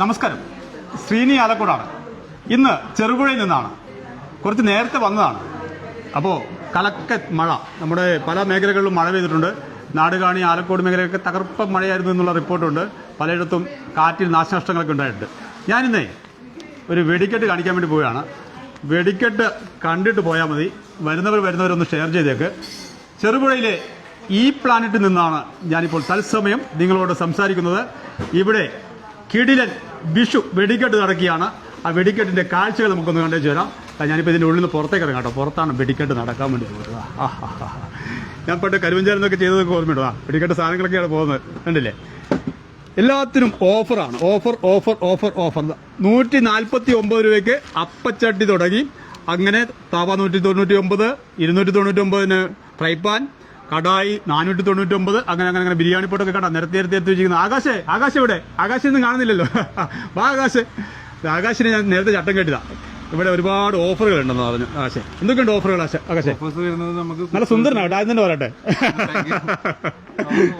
നമസ്കാരം. ശ്രീനി ആലക്കോടാണ്. ഇന്ന് ചെറുപുഴയിൽ നിന്നാണ്. കുറച്ച് നേരത്തെ വന്നതാണ്. അപ്പോൾ കലക്ക മഴ. നമ്മുടെ പല മേഖലകളിലും മഴ പെയ്തിട്ടുണ്ട്. നാടുകാണി ആലക്കോട് മേഖലയൊക്കെ തകർപ്പ മഴയായിരുന്നു എന്നുള്ള റിപ്പോർട്ടുണ്ട്. പലയിടത്തും കാറ്റിൽ നാശനഷ്ടങ്ങളൊക്കെ ഉണ്ടായിട്ടുണ്ട്. ഞാനിന്നേ ഒരു വെടിക്കെട്ട് കാണിക്കാൻ വേണ്ടി പോവുകയാണ്. വെടിക്കെട്ട് കണ്ടിട്ട് പോയാൽ മതി. വരുന്നവർ വരുന്നവരൊന്ന് ഷെയർ ചെയ്തേക്ക്. ചെറുപുഴയിലെ ഈ പ്ലാനറ്റിൽ നിന്നാണ് ഞാനിപ്പോൾ തത്സമയം നിങ്ങളോട് സംസാരിക്കുന്നത്. ഇവിടെ കിടിലൻ വിഷു വെടിക്കെട്ട് നടക്കുകയാണ്. ആ വെടിക്കെട്ടിന്റെ കാഴ്ചകൾ നമുക്കൊന്ന് കണ്ടേച്ചു ആ, ഞാനിപ്പോൾ ഇതിന്റെ ഉള്ളിൽ നിന്ന് പുറത്തേക്ക് ഇറങ്ങാം കേട്ടോ. പുറത്താണ് വെടിക്കെട്ട് നടക്കാൻ വേണ്ടി പോകുന്നത്. ഞാൻ പണ്ട് കരുവഞ്ചാലെന്നൊക്കെ ചെയ്തതൊക്കെ ഓർമ്മയുണ്ടോ. ആ വെടിക്കെട്ട് സാധനങ്ങളൊക്കെയാണ് പോകുന്നത്. കണ്ടില്ലേ? എല്ലാത്തിനും ഓഫറാണ്. Offer offer offer offer. നൂറ്റി നാൽപ്പത്തി ഒമ്പത് രൂപയ്ക്ക് അപ്പച്ചട്ടി തുടങ്ങി. അങ്ങനെ തവ നൂറ്റി തൊണ്ണൂറ്റി ഒമ്പത് ഇരുന്നൂറ്റി തൊണ്ണൂറ്റി ഒമ്പതിന് ഫ്രൈ പാൻ കടായി നാനൂറ്റി തൊണ്ണൂറ്റി ഒമ്പത് അങ്ങനെ അങ്ങനെ അങ്ങനെ ബിരിയാണി പൊട്ടൊക്കെ കണ്ട നിരത്തി നിരത്തി എത്തി വെച്ചിരിക്കുന്നത് ആകാശേ ആകാശ് ഇവിടെ. ആകാശം ഒന്നും കാണുന്നില്ലല്ലോ. വാ ആകാശ്. ആകാശിനെ ഞാൻ നേരത്തെ ചട്ടം കേട്ടതാ. ഇവിടെ ഒരുപാട് ഓഫറുകൾ ഉണ്ടെന്ന് പറഞ്ഞു. ആകാശേ എന്തൊക്കെയുണ്ട് ഓഫറുകൾ ആശ? ആകാശേ. ഓഫേഴ്സ് വരുന്നത് നമുക്ക് നല്ല സുന്ദരനാകട്ടെ ആദ്യം തന്നെ പറയട്ടെ.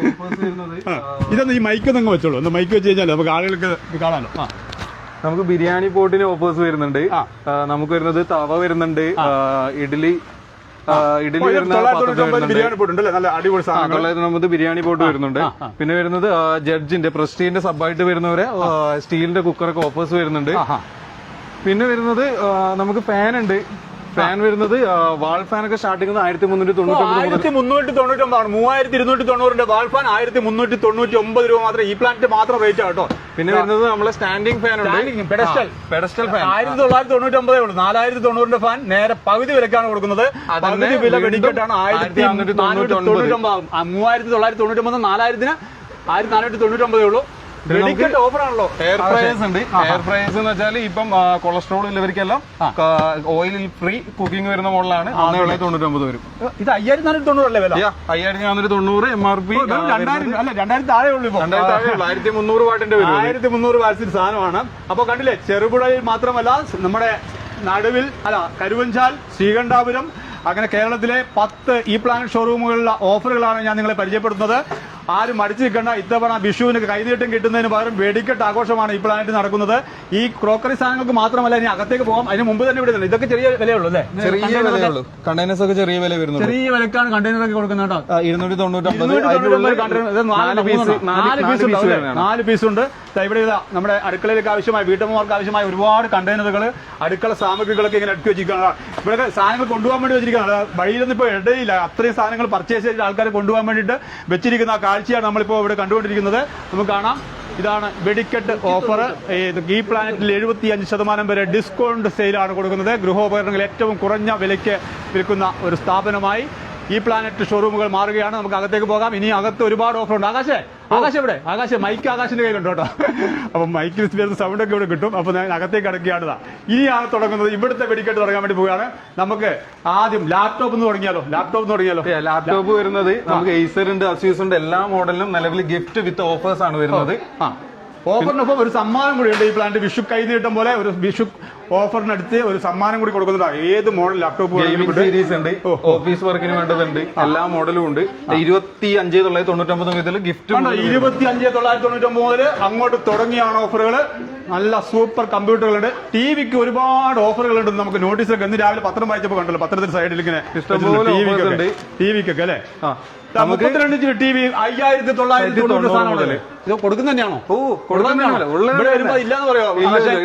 ഓഫേഴ്സ് വരുന്നത് ആ, ഇതൊന്ന് ഈ മൈക്ക് ഒന്ന് വെച്ചോളൂ. ഒന്ന് മൈക്ക് വെച്ച് കഴിഞ്ഞാൽ നമുക്ക് ആളുകൾക്ക് ഇത് ആ. നമുക്ക് ബിരിയാണി പോട്ടിന് ഓഫേഴ്സ് വരുന്നുണ്ട്. ആ. ആ, നമുക്ക് വരുന്നത് തവ വരുന്നുണ്ട്. ആ, ഇഡ്ഡലി ആ, ഇഡ്ഡലി വരുന്ന തൊള്ളായിരത്തി പാത്രത്തിൽ തൊണ്ണൂറ്റി ഒമ്പത് വരുന്നുണ്ട്. ബിരിയാണി പോട്ട് വരുന്നുണ്ട്. പിന്നെ വരുന്നത് ജഡ്ജിന്റെ പ്രസ്റ്റീജിന്റെ സബായിട്ട് വരുന്നവരെ സ്റ്റീലിന്റെ കുക്കറൊക്കെ ഓഫേഴ്സ് വരുന്നുണ്ട്. പിന്നെ വരുന്നത് നമുക്ക് ഫാൻ ഉണ്ട് ഫാൻ വരുന്നത് വാൾ ഫാൻ ഒക്കെ സ്റ്റാർട്ടിംഗ് ആയിരത്തി മുന്നൂറ്റി തൊണ്ണൂറ്റി ആയിരത്തി മുന്നൂറ്റി തൊണ്ണൂറ്റി ഒമ്പതാണ് മൂവായിരത്തി ഇരുന്നൂറ്റി തൊണ്ണൂറിന്റെ വാൾഫാൻ ആയിരത്തി മുന്നൂറ്റി തൊണ്ണൂറ്റി ഒമ്പത് രൂപ മാത്രം. ഈ പ്ലാന്റ് മാത്രം റേറ്റ് ആട്ടോ പിന്നെ വരുന്നത് നമ്മളെ സ്റ്റാൻഡിംഗ് ഫാൻ ഉണ്ട്. പെഡസ്റ്റൽ പെഡസ്റ്റൽ ഫാൻ ആയിരത്തി തൊള്ളായിരത്തി തൊണ്ണൂറ്റി ഒമ്പതേ ഉള്ളൂ. നാലായിരത്തി തൊണ്ണൂറിന്റെ ഫാൻ നേരെ പകുതി വിലക്കാണ് കൊടുക്കുന്നത്. പകുതി വില വെടിക്കെട്ടാണ് ആയിരത്തി തൊണ്ണൂറ്റി ഒമ്പത് മൂവായിരത്തി തൊള്ളായിരത്തി തൊണ്ണൂറ്റി ഒമ്പത് നാലായിരത്തിന് ആയിരത്തി നാനൂറ്റി തൊണ്ണൂറ്റി ഒമ്പതേ ഉള്ളൂ. ആണല്ലോ. എയർ ഫ്രയേഴ്സ് ഉണ്ട്. എയർ ഫ്രയേഴ്സ് എന്ന് വെച്ചാൽ ഇപ്പം കൊളസ്ട്രോൾ ഉള്ളവർക്കെല്ലാം ഓയിലിൽ ഫ്രീ കുക്കിംഗ് വരുന്ന മോഡലാണ്. ഒന്നേ തൊണ്ണൂറ്റൊമ്പത് വരും. ഇത് അയ്യായിരത്തി നാനൂറ്റി തൊണ്ണൂറല്ലേ വില? അയ്യായിരത്തി നാനൂറ്റി തൊണ്ണൂറ് എം ആർ പി രണ്ടായിരം അല്ല രണ്ടായിരത്തി താഴെ ഉള്ളൂ ഇപ്പൊ. ആയിരത്തി മുന്നൂറ് വാട്ടിന്റെ വരും ആയിരത്തി മുന്നൂറ് വാട്സിൽ സാധനമാണ്. അപ്പൊ കണ്ടില്ലേ ചെറുപുഴയിൽ മാത്രമല്ല നമ്മുടെ നടുവിൽ അല്ല കരുവഞ്ചാൽ ശ്രീകണ്ഠാപുരം അങ്ങനെ കേരളത്തിലെ പത്ത് ഈ പ്ലാൻ ഷോറൂമുകളിലെ ഓഫറുകളാണ് ഞാൻ നിങ്ങളെ പരിചയപ്പെടുത്തുന്നത്. ആരും മടിച്ചു നിൽക്കേണ്ട. ഇത്തവണ വിഷുവിന് കൈനീട്ടം കിട്ടുന്നതിന് പകരം വെടിക്കെട്ട് ആഘോഷമാണ് ഈ പ്ലാനറ്റ് നടക്കുന്നത്. ഈ ക്രോക്കറി സാധനങ്ങൾക്ക് മാത്രമല്ല ഇനി അകത്തേക്ക് പോകാം അതിന് മുമ്പ് തന്നെ ഇവിടെ ഇതൊക്കെ ചെറിയ വിലയുള്ളൂ അല്ലേ? ചെറിയ വിലയുള്ളൂ കണ്ടെയ്നേഴ്സ് ഒക്കെ ചെറിയ വില വരുന്നു ചെറിയ വിലക്കാണ് കണ്ടെയ്നർ ഒക്കെ കൊടുക്കുന്നത് കേട്ടോ. ഇരുന്നൂറ്റി നാല് പീസുണ്ട് പീസ്. ഉണ്ട് ഇവിടെ നമ്മുടെ അടുക്കളയിലേക്ക് ആവശ്യമായ വീട്ടമ്മമാർക്ക് ആവശ്യമായ ഒരുപാട് കണ്ടെയ്നറുകൾ അടുക്കള സാമഗ്രികളൊക്കെ ഇങ്ങനെ അടുക്കി വെച്ചിരിക്കുകയാണ്. ഇവിടെ സാധനങ്ങൾ കൊണ്ടുപോകാൻ വേണ്ടി വെച്ചിരിക്കുകയാണ്. വഴിയിലൊന്നും ഇപ്പോൾ ഇടയില്ല. അത്രയും സാധനങ്ങൾ പർച്ചേസ് ചെയ്തിട്ട് ആൾക്കാർ കൊണ്ടുപോകാൻ വേണ്ടിയിട്ട് വെച്ചിരിക്കുന്ന ആ കാഴ്ചയാണ് നമ്മളിപ്പോൾ ഇവിടെ കണ്ടുകൊണ്ടിരിക്കുന്നത്. നമുക്ക് കാണാം. ഇതാണ് വെടിക്കെട്ട് ഓഫർ ഈ പ്ലാനറ്റിൽ എഴുപത്തി അഞ്ച് ശതമാനം വരെ ഡിസ്കൗണ്ട് സെയിലാണ് കൊടുക്കുന്നത്. ഗൃഹോപകരണങ്ങൾ ഏറ്റവും കുറഞ്ഞ വിലയ്ക്ക് വിൽക്കുന്ന ഒരു സ്ഥാപനമായി ഈ പ്ലാനറ്റ് ഷോറൂമുകൾ മാറുകയാണ്. നമുക്ക് അകത്തേക്ക് പോകാം. ഇനി അകത്ത് ഒരുപാട് ഓഫർ ഉണ്ട് ആകാശേ ആകാശം എവിടെ? ആകാശം മൈക്ക് ആകാശിന്റെ കയ്യിലുണ്ട് കേട്ടോ. അപ്പൊ മൈക്കിൽ വരുന്ന സൗണ്ട് ഒക്കെ ഇവിടെ കിട്ടും. അപ്പൊ ഞാൻ അകത്തേക്ക് അടക്കുകയാണ്. ഇനിയാണ് തുടങ്ങുന്നത്. ഇവിടുത്തെ വെടിക്കെട്ട് തുടങ്ങാൻ വേണ്ടി പോവുകയാണ്. നമുക്ക് ആദ്യം ലാപ്ടോപ്പ് എന്ന് തുടങ്ങിയാലോ? ലാപ്ടോപ്പ് എന്ന് തുടങ്ങിയാലോ? ലാപ്ടോപ്പ് വരുന്നത് നമുക്ക് എയ്സറിന്റെ ഉണ്ട് അസ്യൂസ് ഉണ്ട് എല്ലാ മോഡലിനും നിലവിൽ ഗിഫ്റ്റ് വിത്ത് ഓഫേഴ്സ് ആണ് വരുന്നത്. ആ. ഓഫറിനൊപ്പം ഒരു സമ്മാനം കൂടി ഉണ്ട് ഈ പ്ലാന്റ് വിഷു കൈ നീട്ടം പോലെ ഒരു വിഷു ഓഫറിനടുത്ത് ഒരു സമ്മാനം കൂടി കൊടുക്കുന്നുണ്ട് ഏത് മോഡൽ ലാപ്ടോപ്പ് സീരീസ് ഉണ്ട്. ഓഫീസ് വർക്കിന് വേണ്ടതുണ്ട്. എല്ലാ മോഡലും ഉണ്ട്. ഇരുപത്തി അഞ്ച് തൊള്ളായിരത്തി തൊണ്ണൂറ്റൊമ്പത് മുതൽ ഗിഫ്റ്റ് ഇരുപത്തി അഞ്ച് തൊള്ളായിരത്തി തൊണ്ണൂറ്റി ഒമ്പത് മുതൽ അങ്ങോട്ട് തുടങ്ങിയാണ് ഓഫറുകൾ നല്ല സൂപ്പർ കമ്പ്യൂട്ടറുകളുണ്ട് ടി വിക്ക് ഒരുപാട് ഓഫറുകൾ ഉണ്ട് നമുക്ക് ഒക്കെ ഇന്ന് രാവിലെ പത്രം വായിച്ചപ്പോൾ കണ്ടല്ലോ. പത്രത്തിന്റെ സൈഡിൽ ഇങ്ങനെ ടി വിക്കൊക്കെ അല്ലേ? ആ. മുപ്പത്തിരണ്ട് ഇഞ്ച് ടി വി അയ്യായിരത്തി തൊള്ളായിരത്തി തൊണ്ണൂറ് ഇത് കൊടുക്കുന്ന തന്നെയാണോ? ഓ വരുമ്പോ ഇല്ലാന്ന് പറയോ.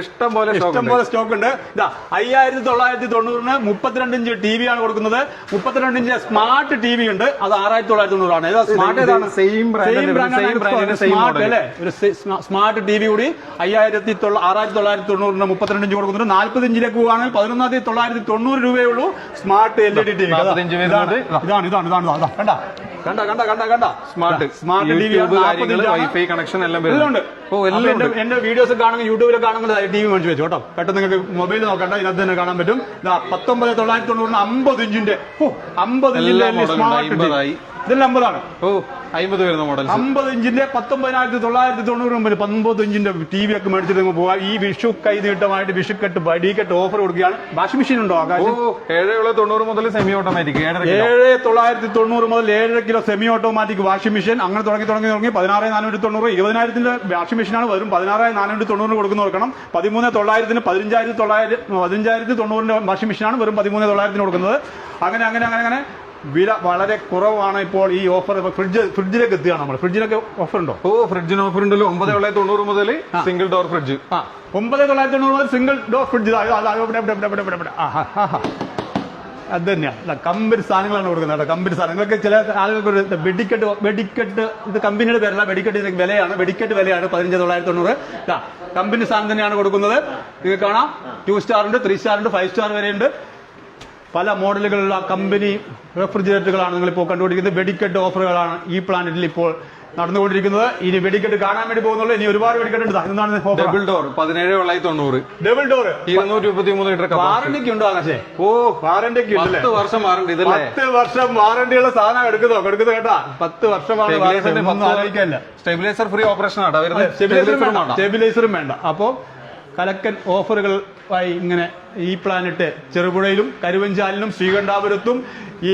ഇഷ്ടം പോലെ ഇഷ്ടം പോലെ സ്റ്റോക്ക് ഉണ്ട്. ഇതാ അയ്യായിരത്തി തൊള്ളായിരത്തി തൊണ്ണൂറിന് മുപ്പത്തിരണ്ട് ഇഞ്ച് ടി വി ആണ് കൊടുക്കുന്നത്. മുപ്പത്തിരണ്ട് ഇഞ്ച് സ്മാർട്ട് ടി വി ഉണ്ട്. അത് ആറായിരത്തി തൊള്ളായിരത്തി തൊണ്ണൂറാണ്. സ്മാർട്ട് ഏതാണ്? Same same smart. അല്ലേ? ഒരു സ്മാർട്ട് ടി വി കൂടി അയ്യായിരത്തി ആറായിരത്തി തൊള്ളായിരത്തി തൊണ്ണൂറിന് മുപ്പത്തിരണ്ട് ഇഞ്ച് കൊടുക്കുന്നുണ്ട്. നാൽപ്പത് ഇഞ്ചിലേക്ക് പോവുകയാണെങ്കിൽ പതിനൊന്നായിരത്തി തൊള്ളായിരത്തി തൊണ്ണൂറ് രൂപയേ ഉള്ളൂ smart L E D T V. 45 ഇതാണ് ഇതാണ് ഇതാണ് ഇതാണ്. കണ്ട? കണ്ട കണ്ട കണ്ട കണ്ട. Smart smart T V wifi connection എല്ലാം ഉണ്ട്. ഓ എല്ലാം എന്റെ വീഡിയോസ് കാണുമെങ്കിൽ യൂട്യൂബിൽ കാണുമ്പോൾ ടി വി മേടിച്ച് വെച്ചു കേട്ടോ. പെട്ടെന്ന് നിങ്ങൾക്ക് മൊബൈൽ നോക്കണ്ട ഇതിനകത്ത് തന്നെ കാണാൻ പറ്റും. പത്തൊമ്പത് തൊള്ളായിരത്തി തൊണ്ണൂറിന് അമ്പത് ഇഞ്ചിന്റെ ഓ അമ്പത് ഇഞ്ചിന്റെ. സ്മാർട്ട്. ഇതെല്ലാം അമ്പതാണ്. ഓ അമ്പത് വരുന്ന മോഡൽ അമ്പത് ഇഞ്ചിന്റെ പത്തൊമ്പതിനായിരത്തി തൊള്ളായിരത്തി തൊണ്ണൂറ് മുമ്പിൽ പത്തൊമ്പത് ഇഞ്ചിന്റെ ടി വി ഒക്കെ മേടിച്ചിട്ട് നമുക്ക് പോവാം. ഈ വിഷു കൈനീട്ടമായിട്ട് വിഷുക്കെട്ട് ബടിക്കെട്ട് ഓഫർ കൊടുക്കുകയാണ്. വാഷിംഗ് മെഷീൻ ഉണ്ടോ ഏഴ് തൊണ്ണൂറ് മുതൽ സെമി ഓട്ടോമാറ്റിക് ഏഴ് തൊള്ളായിരത്തി തൊണ്ണൂറ് മുതൽ ഏഴര kilo semi automatic washing machine അങ്ങനെ തുടങ്ങി തുടങ്ങി തുടങ്ങി. പതിനാറ് നാനൂറ്റി തൊണ്ണൂറ് ഇരുപതിനായിരത്തിന്റെ വാഷിംഗ് മെഷീനാണ് വരും. പതിനാറ് നാനൂറ്റി തൊണ്ണൂറ് കൊടുക്കുന്ന കൊടുക്കണം. പതിമൂന്ന് തൊള്ളായിരത്തിന് പതിനഞ്ചായിരത്തി തൊള്ളായിരത്തി പതിനഞ്ചായിരത്തി തൊണ്ണൂറിന്റെ വാഷിംഗ് മെഷീനാണ് വെറും പതിമൂന്ന് തൊള്ളായിരത്തിന് കൊടുക്കുന്നത്. അങ്ങനെ അങ്ങനെ അങ്ങനെ അങ്ങനെ. വില വളരെ കുറവാണ് ഇപ്പോൾ ഈ ഓഫർ ഫ്രിഡ്ജ് ഫ്രിഡ്ജിലേക്ക് എത്തുകയാണ് നമ്മൾ ഫ്രിഡ്ജിനൊക്കെ ഓഫർ ഉണ്ടോ? ഓ ഫ്രിഡ്ജിന് ഓഫർ ഉണ്ടല്ലോ. ഒമ്പത് തൊള്ളായിരത്തി തൊണ്ണൂറ് മുതൽ സിംഗിൾ ഡോർ ഫ്രിഡ്ജ് ആ. ഒമ്പത് തൊള്ളായിരത്തി തൊണ്ണൂറ് മുതൽ സിംഗിൾ ഡോർ ഫ്രിഡ്ജ്. അത് തന്നെയാണ് കമ്പനി സാധനങ്ങളാണ് കൊടുക്കുന്നത് കമ്പനി സാധനങ്ങളൊക്കെ ചില ആളുകൾക്ക് വെടിക്കെട്ട് വെടിക്കെട്ട് ഇത് കമ്പനിയുടെ പേരല്ല വെടിക്കെട്ട് വിലയാണ് വെടിക്കെട്ട് വിലയാണ് പതിനഞ്ച് തൊള്ളായിരത്തി തൊണ്ണൂറ്. കമ്പനി സാധനം തന്നെയാണ് കൊടുക്കുന്നത്. നിങ്ങൾക്ക് കാണാം. ടു സ്റ്റാർ ഉണ്ട് ത്രീ സ്റ്റാർ ഉണ്ട് ഫൈവ് സ്റ്റാർ വരെയുണ്ട്. പല മോഡലുകളിലുള്ള കമ്പനി റെഫ്രിജറേറ്ററുകളാണ് നിങ്ങൾ ഇപ്പോൾ കണ്ടുകൊണ്ടിരിക്കുന്നത് വെടിക്കെട്ട് ഓഫറുകളാണ് ഈ പ്ലാനറ്റിൽ ഇപ്പോൾ നടന്നുകൊണ്ടിരിക്കുന്നത്. ഇനി വെടിക്കെട്ട് കാണാൻ വേണ്ടി പോകുന്നുള്ളൂ. ഇനി ഒരുപാട് വെടിക്കെട്ട് ഉണ്ട്. ഓഫർ ഡബിൾ ഡോർ പതിനേഴ് തൊള്ളായിരത്തി തൊണ്ണൂറ്. ഡബിൾ ഡോർ ഇരുന്നൂറ്റി മുപ്പത്തി മൂന്ന് ലിറ്റർ കപ്പാസിറ്റി. വാറന്റിക്ക് ഉണ്ടോ ആകാശേ? ഓ വാറണ്ടിക്ക് പത്ത് വർഷം വാറണ്ടി ഇതല്ലേ? പത്ത് വർഷം വാറണ്ടിയുള്ള സാധനം എടുക്കുന്നോ? എടുക്കുന്നത് കേട്ടാ? പത്ത് വർഷമാണ് സ്റ്റെബിലൈസർ ഫ്രീ ഓപ്പറേഷൻ ആട്ടോ. വരുന്നത് സ്റ്റെബിലൈസറും വേണ്ട. അപ്പോ കലക്കൻ ഓഫറുകൾ ഇങ്ങനെ ഈ പ്ലാനറ്റ് ചെറുപുഴയിലും കരുവഞ്ചാലിലും ശ്രീകണ്ഠാപുരത്തും ഈ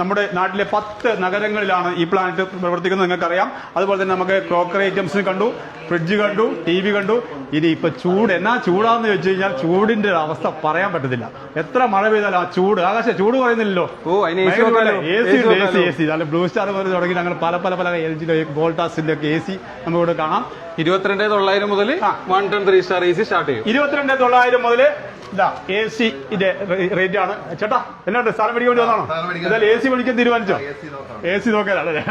നമ്മുടെ നാട്ടിലെ പത്ത് നഗരങ്ങളിലാണ് ഈ പ്ലാനറ്റ് പ്രവർത്തിക്കുന്നത് നിങ്ങൾക്കറിയാം. അതുപോലെ തന്നെ നമുക്ക് ക്രോക്കറി ഐറ്റംസ് കണ്ടു ഫ്രിഡ്ജ് കണ്ടു ടി വി കണ്ടു. ഇനി ഇപ്പൊ ചൂട്. എന്നാ ചൂടാന്ന് വെച്ച് കഴിഞ്ഞാൽ ചൂടിന്റെ അവസ്ഥ പറയാൻ പറ്റത്തില്ല. എത്ര മഴ പെയ്താലും ആ ചൂട് ആകാശ ചൂട് പറയുന്നില്ലല്ലോ A C A C A C. നല്ല ബ്ലൂ സ്റ്റാർ പോലെ തുടങ്ങി ഞങ്ങൾ പല പല പല എൽ ജിയുടെ വോൾട്ടാസിന്റെ ഒക്കെ എ സി നമുക്കിവിടെ കാണാം. ഇരുപത്തിരണ്ട് തൊള്ളായിരം മുതൽ one ten three star A C start ചെയ്യും. ഇരുപത്തിരണ്ട് തൊള്ളായിരം മുതൽ ഇതാ എ സി റേറ്റ് ആണ് ചേട്ടാ എന്നാണ്ട് സാധനം മേടിക്കാൻ വേണ്ടി വന്നാണോ എന്തായാലും എ സി മേടിക്കാൻ തീരുമാനിച്ചോ? എ സി നോക്കാനല്ലേ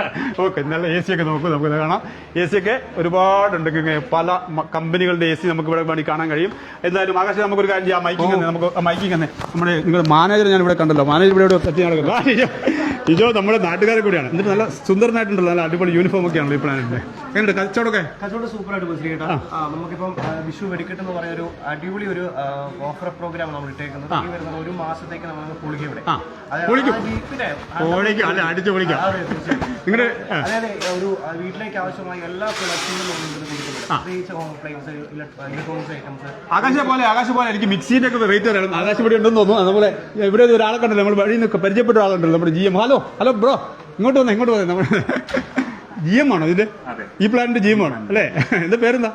ഓക്കെ നല്ല എ സി ഒക്കെ നോക്കൂ നമുക്ക് കാണാം. എ സി ഒക്കെ ഒരുപാടുണ്ട്. പല കമ്പനികളുടെ എ സി നമുക്ക് ഇവിടെ വേണ്ടി കാണാൻ കഴിയും. എന്തായാലും ആകാശം നമുക്കൊരു കാര്യം ചെയ്യാം. മൈക്കിങ് തന്നെ നമുക്ക് മൈക്കിങ് തന്നെ. നമ്മുടെ നിങ്ങളുടെ മാനേജർ ഞാൻ ഇവിടെ കണ്ടല്ലോ. മാനേജർ ഇവിടെ ഇവിടെ എത്തി നടക്കുന്നു ഇജോ നമ്മുടെ നാട്ടുകാരെ കൂടിയാണ്. എന്നിട്ട് നല്ല സുന്ദരനായിട്ടുണ്ടല്ലോ നല്ല അടിപൊളി യൂണിഫോം ഒക്കെ ആണല്ലോ ഈ പ്ലാനറ്റിന്റെ എങ്ങനെയുണ്ട്? കച്ചവടമൊക്കെ? കച്ചവടം സൂപ്പറായിട്ട് പോയി ശ്രീ കേട്ടോ ആ, നമുക്കിപ്പം വിഷു വെടിക്കെട്ട് എന്ന് പറയുന്ന ഒരു അടിപൊളി ഒരു ഓഫർ പ്രോഗ്രാം നമ്മൾ ഇട്ടേക്കുന്നത്. ഈ വരുന്ന ഒരു മാസത്തേക്ക് നമ്മൾ പൊളിക്കും ഇവിടെ. പൊളിക്കും. അല്ല അടിച്ചു പൊളിക്കാം. നിങ്ങളുടെ അതായത് ഒരു വീട്ടിലേക്ക് ആവശ്യമായ എല്ലാ പ്രൊഡക്റ്റുകളും ആകാശ പോലെ ആകാശ പോലെ എനിക്ക് മിക്സിന്റെ ഒക്കെ റേറ്റ് തരണം ആകാശപടി ഉണ്ടെന്ന് തോന്നുന്നു. അതുപോലെ ഇവിടെ ഒരു ഒരാളെ കണ്ടല്ലോ നമ്മൾ വഴി നിൽക്കുക പരിചയപ്പെട്ട ആളുണ്ടല്ലോ നമ്മുടെ G M hello hello bro ഇങ്ങോട്ട് വന്നേ ഇങ്ങോട്ട് വന്നേ നമ്മുടെ ജി എം ആണോ ഇതിന്റെ ഈ പ്ലാനിന്റെ ജി എം ആണ്? അല്ലേ? എന്റെ പേരെന്താ?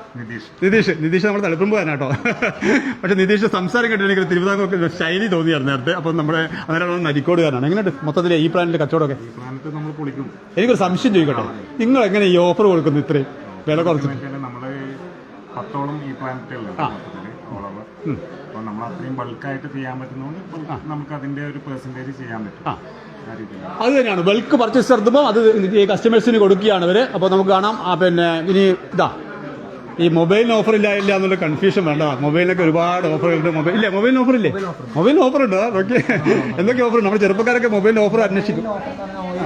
നിതീഷ്. നിതീഷ്. നമ്മുടെ തളിപ്പുമ്പോഴാണ് കേട്ടോ പക്ഷെ നിതീഷ് സംസാരം കേട്ടിട്ട് എനിക്ക് തിരുവിതാംകൂർ ശൈലി തോന്നിയായിരുന്നു നേരത്തെ. അപ്പൊ നമ്മുടെ അന്നേരം നരിക്കോടുകാരാണ് എങ്ങനെയുണ്ട് മൊത്തത്തിൽ ഈ പ്ലാനിന്റെ കച്ചവടമൊക്കെ? എനിക്കൊരു സംശയം ചോദിക്കട്ടോ? നിങ്ങൾ എങ്ങനെ ഈ ഓഫർ കൊടുക്കുന്നു ഇത്രയും? വില കുറച്ചിട്ട് പത്തോളം ഈ പ്ലാനറ്റുകളുണ്ട് മൊത്തത്തിൽ all over. അപ്പൊ നമ്മൾ അത്രയും ബൾക്കായിട്ട് ചെയ്യാൻ പറ്റുന്നതുകൊണ്ട് നമുക്ക് അതിന്റെ ഒരു പെർസെന്റേജ് ചെയ്യാൻ പറ്റും. അത് തന്നെയാണ്. ബൾക്ക് പർച്ചേസ് നടത്തുമ്പോൾ അത് കസ്റ്റമേഴ്സിന് കൊടുക്കുകയാണ് അവർ അപ്പോൾ നമുക്ക് കാണാം. പിന്നെ ഇനി ഇതാ. ഈ മൊബൈലിന് ഓഫർ ഇല്ല ഇല്ല എന്നുള്ള കൺഫ്യൂഷൻ വേണ്ട. മൊബൈലിനൊക്കെ ഒരുപാട് ഓഫറുണ്ട് മൊബൈൽ ഇല്ല മൊബൈലിന് ഓഫർ ഇല്ലേ? മൊബൈലിന് ഓഫർ ഉണ്ട്. ഓക്കെ എന്തൊക്കെ ഓഫർ നമ്മുടെ ചെറുപ്പക്കാരൊക്കെ മൊബൈൽ ഓഫർ അന്വേഷിക്കും.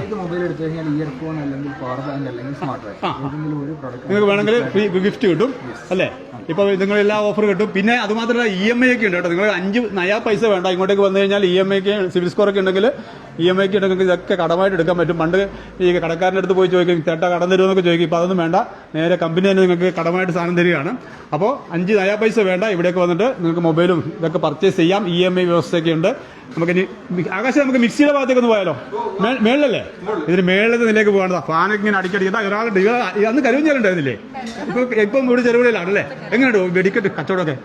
ഏത് മൊബൈൽ എടുത്തു കഴിഞ്ഞാൽ ഇയർഫോൺ അല്ലെങ്കിൽ പവർ ബാങ്ക് അല്ലെങ്കിൽ സ്മാർട്ട് വാച്ച് ഏതെങ്കിലും ഒരു പ്രോഡക്റ്റ് നിങ്ങൾക്ക് വേണമെങ്കിൽ ഫ്രീ ഗിഫ്റ്റ് കിട്ടും. അല്ലേ? ഇപ്പോൾ നിങ്ങൾ എല്ലാ ഓഫർ കിട്ടും. പിന്നെ അത് മാത്രമല്ല ഇ എം ഐ ഒക്കെ ഉണ്ട് കേട്ടോ. നിങ്ങൾ അഞ്ച് നയാ പൈസ വേണ്ട. ഇങ്ങോട്ടേക്ക് വന്നു കഴിഞ്ഞാൽ ഇ എം ഐക്ക് സിവിൽ സ്കോർ ഒക്കെ ഉണ്ടെങ്കിൽ ഇ എം ഐക്ക് ഉണ്ടെങ്കിൽ ഇതൊക്കെ കടമായിട്ട് എടുക്കാൻ പറ്റും. പണ്ട് ഈ കടക്കാരന്റെ അടുത്ത് പോയി ചോദിക്കും ചേട്ടാ കടം തരുമെന്നൊക്കെ ചോദിക്കും. ഇപ്പോൾ അതൊന്നും വേണ്ട. നേരെ കമ്പനി തന്നെ നിങ്ങൾക്ക് കടമായിട്ട് സാധനം തരികയാണ്. അപ്പോൾ അഞ്ച് നയാ പൈസ വേണ്ട. ഇവിടേക്ക് വന്നിട്ട് നിങ്ങൾക്ക് മൊബൈലും ഇതൊക്കെ പർച്ചേസ് ചെയ്യാം. ഇ എം ഐ വ്യവസ്ഥയൊക്കെ ഉണ്ട്. നമുക്ക് ഇനി ആകാശം നമുക്ക് മിക്സിയുടെ ഭാഗത്തേക്ക് ഒന്ന് പോയാലോ? മേളിലല്ലേ? ഇതിന് മേളിലത്തെ നിലേക്ക് പോകേണ്ടതാ ഫാനൊക്കെ ഇങ്ങനെ അടിക്കടി ഇതാ ഒരാളുണ്ട് അന്ന് കരുവഞ്ഞാലുണ്ടായിരുന്നില്ലേ ഇപ്പൊ ഇപ്പം ഇവിടെ ചെറുപടിയിലാണല്ലേ എങ്ങനെയുണ്ട് വെടിക്കെട്ട്? കച്ചവടമൊക്കെ?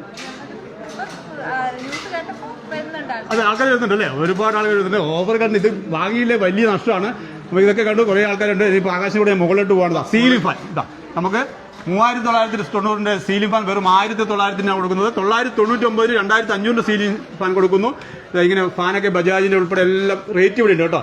അതെ ആൾക്കാർ വരുന്നുണ്ട് അല്ലേ? ഒരുപാട് ആൾക്കാർ എഴുതുന്നുണ്ട് ഓഫർ കണ്ട് ഇത് വാങ്ങിയില്ലേ വലിയ നഷ്ടമാണ്. അപ്പൊ ഇതൊക്കെ കണ്ടു കുറേ ആൾക്കാരുണ്ട്. ഇപ്പൊ ആകാശം കൂടെ മുകളിലോട്ട് പോകണതാ സീലിംഗ് ഫാൻ. ഇതാ നമുക്ക് മൂവായിരത്തി തൊള്ളായിരത്തി തൊണ്ണൂറിന്റെ സീലിംഗ് ഫാൻ വെറും ആയിരത്തി തൊള്ളായിരത്തിനാണ് കൊടുക്കുന്നത്. തൊള്ളായിരത്തി തൊണ്ണൂറ്റി ഒമ്പതിന് രണ്ടായിരത്തി അഞ്ഞൂറിന്റെ സീലിംഗ് ഫാൻ കൊടുക്കുന്നു. ഇങ്ങനെ ഫാനൊക്കെ ബജാജിന്റെ ഉൾപ്പെടെ എല്ലാം റേറ്റ് ഇവിടെ ഉണ്ട് കേട്ടോ.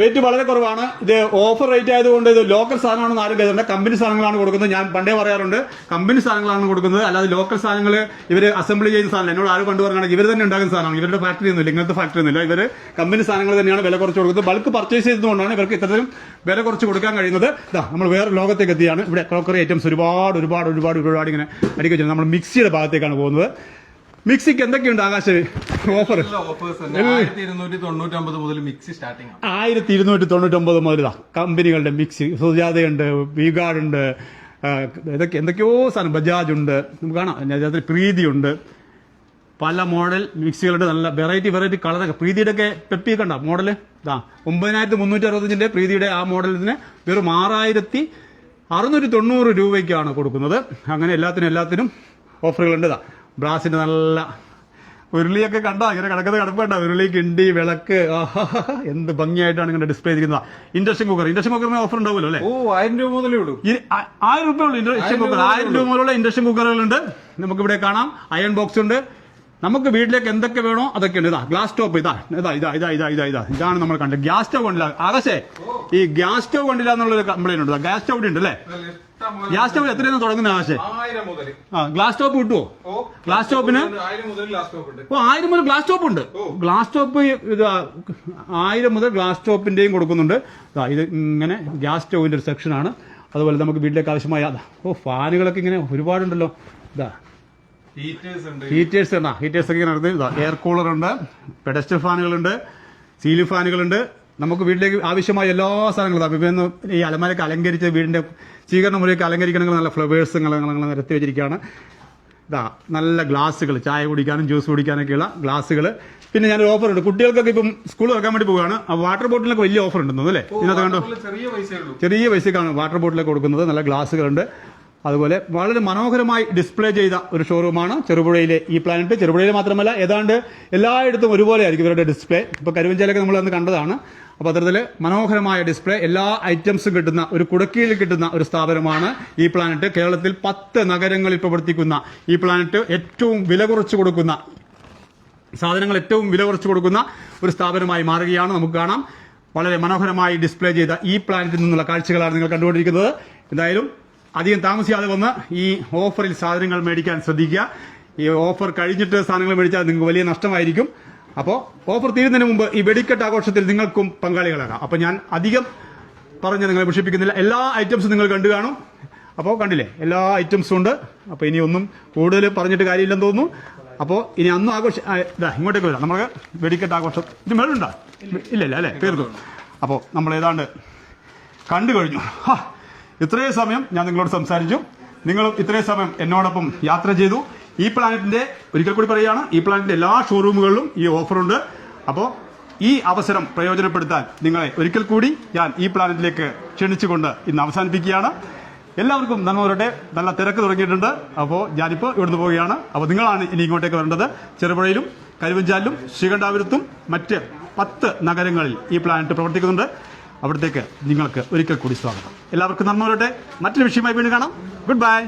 റേറ്റ് വളരെ കുറവാണ്. ഇത് ഓഫർ റേറ്റ് ആയതുകൊണ്ട് ഇത് ലോക്കൽ സാധനമാണെന്ന് ആരും കരുതണ്ട. കമ്പനി സാധനങ്ങളാണ് കൊടുക്കുന്നത്. ഞാൻ പണ്ടേ പറയാറുണ്ട് കമ്പനി സാധനങ്ങളാണ് കൊടുക്കുന്നത്. അല്ലാതെ ലോക്കൽ സാധനങ്ങൾ ഇവർ അസംബ്ലി ചെയ്ത സാധനം എന്നോട് ആരും കണ്ടു പറഞ്ഞാൽ ഇവർ തന്നെ ഉണ്ടാക്കുന്ന സാധനമാണ്. ഇവരുടെ ഫാക്ടറി ഒന്നുമില്ല ഇങ്ങനത്തെ ഫാക്ടറി ഒന്നുമില്ല ഇവർ കമ്പനി സാധനങ്ങൾ തന്നെയാണ് വില കുറച്ച് കൊടുക്കുന്നത്. ബൾക്ക് പർച്ചേസ് ചെയ്തതുകൊണ്ടാണ് ഇവർക്ക് ഇത്തരത്തിലും വില കുറച്ച് കൊടുക്കാൻ കഴിയുന്നത്. ഇതാ നമ്മൾ വേറെ ലോകത്തേക്ക് എത്തിയാണ്. ഇവിടെ ക്രോക്കറി ഐറ്റംസ് ഒരുപാട് ഒരുപാട് ഒരുപാട് ഒരുപാട് ഇങ്ങനെ അടിക്കുക നമ്മൾ മിക്സിയുടെ ഭാഗത്തേക്കാണ് പോകുന്നത്. മിക്സിക്ക് എന്തൊക്കെയുണ്ട് ആകാശ്? ഓഫർ. ആയിരത്തി ഇരുന്നൂറ്റി തൊണ്ണൂറ്റൊമ്പത് മുതൽ മിക്സി സ്റ്റാർട്ടിംഗ് ആണ്. ആയിരത്തി ഇരുന്നൂറ്റി തൊണ്ണൂറ്റൊമ്പത് മുതലാ കമ്പനികളുടെ മിക്സി. സുജാതയുണ്ട് വീഗാർഡുണ്ട് ഇതൊക്കെ എന്തൊക്കെയോ സാധനം. ബജാജ് ഉണ്ട് നമുക്ക് കാണാം. അതിനകത്ത് പ്രീതിയുണ്ട്. പല മോഡൽ മിക്സികളുണ്ട്. നല്ല വെറൈറ്റി വെറൈറ്റി കളറൊക്കെ പ്രീതിയുടെ ഒക്കെ. പെപ്പി കണ്ട മോഡൽ ഇതാ ഒമ്പതിനായിരത്തി മുന്നൂറ്റി അറുപത്തഞ്ചിന്റെ പ്രീതിയുടെ ആ മോഡലിന് വെറും ആറായിരത്തി അറുന്നൂറ്റി തൊണ്ണൂറ് രൂപയ്ക്കാണ് കൊടുക്കുന്നത്. അങ്ങനെ എല്ലാത്തിനും എല്ലാത്തിനും ഓഫറുകളുണ്ട് ഇതാ ബ്രാസിന്റെ നല്ല ഉരുളിയൊക്കെ കണ്ടോ? ഇങ്ങനെ കിടക്കുന്ന കിടപ്പ് കണ്ടോ? ഉരുളി കിണ്ടി വിളക്ക്. എന്ത് ഭംഗിയായിട്ടാണ് ഇങ്ങനെ ഡിസ്പ്ലേ ചെയ്തിരിക്കുന്നത്. ഇൻഡക്ഷൻ കുക്കർ ഇൻഡക്ഷൻ കുക്കറിന് ഓഫർ ഉണ്ടാവുമല്ലോ അല്ലേ? ഓ ആയിരം രൂപ മുതലേ ഉള്ളൂ. ആയിരം രൂപ ഉള്ളൂ ഇൻഡക്ഷൻ കുക്കർ ആയിരം രൂപ മുതലുള്ള ഇൻഡക്ഷൻ കുക്കറുകളുണ്ട് നമുക്ക് ഇവിടെ കാണാം. അയൺ ബോക്സ് ഉണ്ട്. നമുക്ക് വീട്ടിലേക്ക് എന്തൊക്കെ വേണോ അതൊക്കെ ഉണ്ട്. ഇതാ ഗ്ലാസ് സ്റ്റോപ്പ് ഇതാ. ഇതാ ഇതാ ഇതാ ഇതാ ഇതാ ഇതാ. ഇതാണ് നമ്മൾ കണ്ടത്. ഗ്യാസ് സ്റ്റവ് ഉണ്ടല്ലോ. ആകാശേ ഈ ഗ്യാസ് സ്റ്റവ് ഉണ്ടില്ല എന്നുള്ളൊരു കംപ്ലൈന്റ് ഉണ്ട്. ഗ്യാസ് സ്റ്റവ് ഉണ്ട് അല്ലേ ഗ്യാസ് ടോപ്പ് എത്രയാണ് തുടങ്ങുന്നത് ആകാശേ മുതൽ. ആ ഗ്ലാസ് ടോപ്പ് കിട്ടുമോ ഗ്ലാസ് ടോപ്പിന് ഓ ആയിരം മുതൽ ഗ്ലാസ് ടോപ്പ് ഉണ്ട്. ഗ്ലാസ് ടോപ്പ് ഇത് ആയിരം മുതൽ ഗ്ലാസ് ടോപ്പിന്റെയും കൊടുക്കുന്നുണ്ട്. ഇത് ഇങ്ങനെ ഗ്യാസ് സ്റ്റോവിന്റെ ഒരു സെക്ഷനാണ് അതുപോലെ നമുക്ക് വീട്ടിലേക്ക് ആവശ്യമായ ഓ ഫാനുകളൊക്കെ ഇങ്ങനെ ഒരുപാടുണ്ടല്ലോ. ഇതാ ഹീറ്റേഴ്സ് ഉണ്ട്. ഹീറ്റേഴ്സ് ഹീറ്റേഴ്സ് ഒക്കെ നടത്തി ഇതാ എയർ കൂളർ ഉണ്ട് പെഡസ്റ്റൽ ഫാനുകളുണ്ട് സീലിംഗ് ഫാനുകളുണ്ട് നമുക്ക് വീട്ടിലേക്ക് ആവശ്യമായ എല്ലാ സാധനങ്ങളും ഇപ്പം ഈ അലമാരൊക്കെ അലങ്കരിച്ച് വീടിന്റെ സ്വീകരണ മുറിയൊക്കെ അലങ്കരിക്കണമെങ്കിൽ നല്ല ഫ്ലവേഴ്സ് നിങ്ങൾ നിരത്തി വെച്ചിരിക്കുകയാണ്. ഇതാ നല്ല ഗ്ലാസ്സുകൾ ചായ കുടിക്കാനും ജ്യൂസ് കുടിക്കാനൊക്കെയുള്ള ഗ്ലാസ്സുകൾ. പിന്നെ ഞാൻ ഓഫർ ഉണ്ട് കുട്ടികൾക്കൊക്കെ ഇപ്പം സ്കൂൾ തുറക്കാൻ വേണ്ടി പോവുകയാണ്. ആ വാട്ടർ ബോട്ടിലൊക്കെ വലിയ ഓഫർ ഉണ്ടെന്നു അല്ലേ? ഇതിനകത്ത് കണ്ടോ? ചെറിയ പൈസക്കാണ് വാട്ടർ ബോട്ടിലൊക്കെ കൊടുക്കുന്നത്. നല്ല ഗ്ലാസ്സുകളുണ്ട്. അതുപോലെ വളരെ മനോഹരമായി ഡിസ്പ്ലേ ചെയ്ത ഒരു ഷോറൂമാണ് ചെറുപുഴയിലെ ഈ പ്ലാനറ്റ് ചെറുപുഴയിൽ മാത്രമല്ല ഏതാണ്ട് എല്ലായിടത്തും ഒരുപോലെ ആയിരിക്കും ഇവരുടെ ഡിസ്പ്ലേ ഇപ്പോൾ കരുവഞ്ചാലൊക്കെ നമ്മൾ അന്ന് കണ്ടതാണ്. അപ്പോൾ അത്തരത്തിൽ മനോഹരമായ ഡിസ്പ്ലേ എല്ലാ ഐറ്റംസും കിട്ടുന്ന ഒരു കുടക്കിയിൽ കിട്ടുന്ന ഒരു സ്ഥാപനമാണ് ഈ പ്ലാനറ്റ് കേരളത്തിൽ പത്ത് നഗരങ്ങളിൽ പ്രവർത്തിക്കുന്ന ഈ പ്ലാനറ്റ് ഏറ്റവും വില കുറച്ച് കൊടുക്കുന്ന സാധനങ്ങൾ ഏറ്റവും വില കുറച്ച് കൊടുക്കുന്ന ഒരു സ്ഥാപനമായി മാറുകയാണ്. നമുക്ക് കാണാം. വളരെ മനോഹരമായി ഡിസ്പ്ലേ ചെയ്ത ഈ പ്ലാനറ്റിൽ നിന്നുള്ള കാഴ്ചകളാണ് നിങ്ങൾ കണ്ടുകൊണ്ടിരിക്കുന്നത്. എന്തായാലും അധികം താമസിയാതെ വന്ന് ഈ ഓഫറിൽ സാധനങ്ങൾ മേടിക്കാൻ ശ്രദ്ധിക്കുക. ഈ ഓഫർ കഴിഞ്ഞിട്ട് സാധനങ്ങൾ മേടിച്ചാൽ നിങ്ങൾക്ക് വലിയ നഷ്ടമായിരിക്കും. അപ്പോൾ ഓഫർ തീരുന്നതിന് മുമ്പ് ഈ വെടിക്കെട്ട് ആഘോഷത്തിൽ നിങ്ങൾക്കും പങ്കാളികളാകാം. അപ്പോൾ ഞാൻ അധികം പറഞ്ഞ് നിങ്ങളെ വിഷിപ്പിക്കുന്നില്ല എല്ലാ ഐറ്റംസും നിങ്ങൾ കണ്ടു കാണും. അപ്പോൾ കണ്ടില്ലേ? എല്ലാ ഐറ്റംസും ഉണ്ട്. അപ്പോൾ ഇനി ഒന്നും കൂടുതൽ പറഞ്ഞിട്ട് കാര്യമില്ലെന്ന് തോന്നുന്നു. അപ്പോൾ ഇനി അന്നും ആഘോഷം ഇതാ ഇങ്ങോട്ടേക്ക് വരാം. നമുക്ക് വെടിക്കെട്ട് ആഘോഷം ഇത് മേളുണ്ടോ ഇല്ല ഇല്ല അല്ലേ? തീർന്നു. അപ്പോൾ നമ്മൾ ഏതാണ്ട് കണ്ടു കഴിഞ്ഞു. ഇത്രയും സമയം ഞാൻ നിങ്ങളോട് സംസാരിച്ചു. നിങ്ങളും ഇത്രയും സമയം എന്നോടൊപ്പം യാത്ര ചെയ്തു. ഈ പ്ലാനറ്റിന്റെ ഒരിക്കൽ കൂടി പറയുകയാണ് ഈ പ്ലാനറ്റിന്റെ എല്ലാ ഷോറൂമുകളിലും ഈ ഓഫറുണ്ട് അപ്പോൾ ഈ അവസരം പ്രയോജനപ്പെടുത്താൻ നിങ്ങളെ ഒരിക്കൽ കൂടി ഞാൻ ഈ പ്ലാനറ്റിലേക്ക് ക്ഷണിച്ചുകൊണ്ട് ഇന്ന് അവസാനിപ്പിക്കുകയാണ്. എല്ലാവർക്കും നന്മ വരട്ടെ. നല്ല തിരക്ക് തുടങ്ങിയിട്ടുണ്ട്. അപ്പോൾ ഞാനിപ്പോൾ ഇവിടുന്ന് പോവുകയാണ്. അപ്പോൾ നിങ്ങളാണ് ഇനി ഇങ്ങോട്ടേക്ക് വരേണ്ടത്. ചെറുപുഴയിലും കരുവഞ്ചാലിലും ശ്രീകണ്ഠാപുരത്തും മറ്റ് പത്ത് നഗരങ്ങളിൽ ഈ പ്ലാനറ്റ് പ്രവർത്തിക്കുന്നുണ്ട്. അവിടത്തേക്ക് നിങ്ങൾക്ക് ഒരിക്കൽ കൂടി സ്വാഗതം. എല്ലാവർക്കും നന്മ വരട്ടെ. മറ്റൊരു വിഷയമായി വീണ്ടും കാണാം. Good bye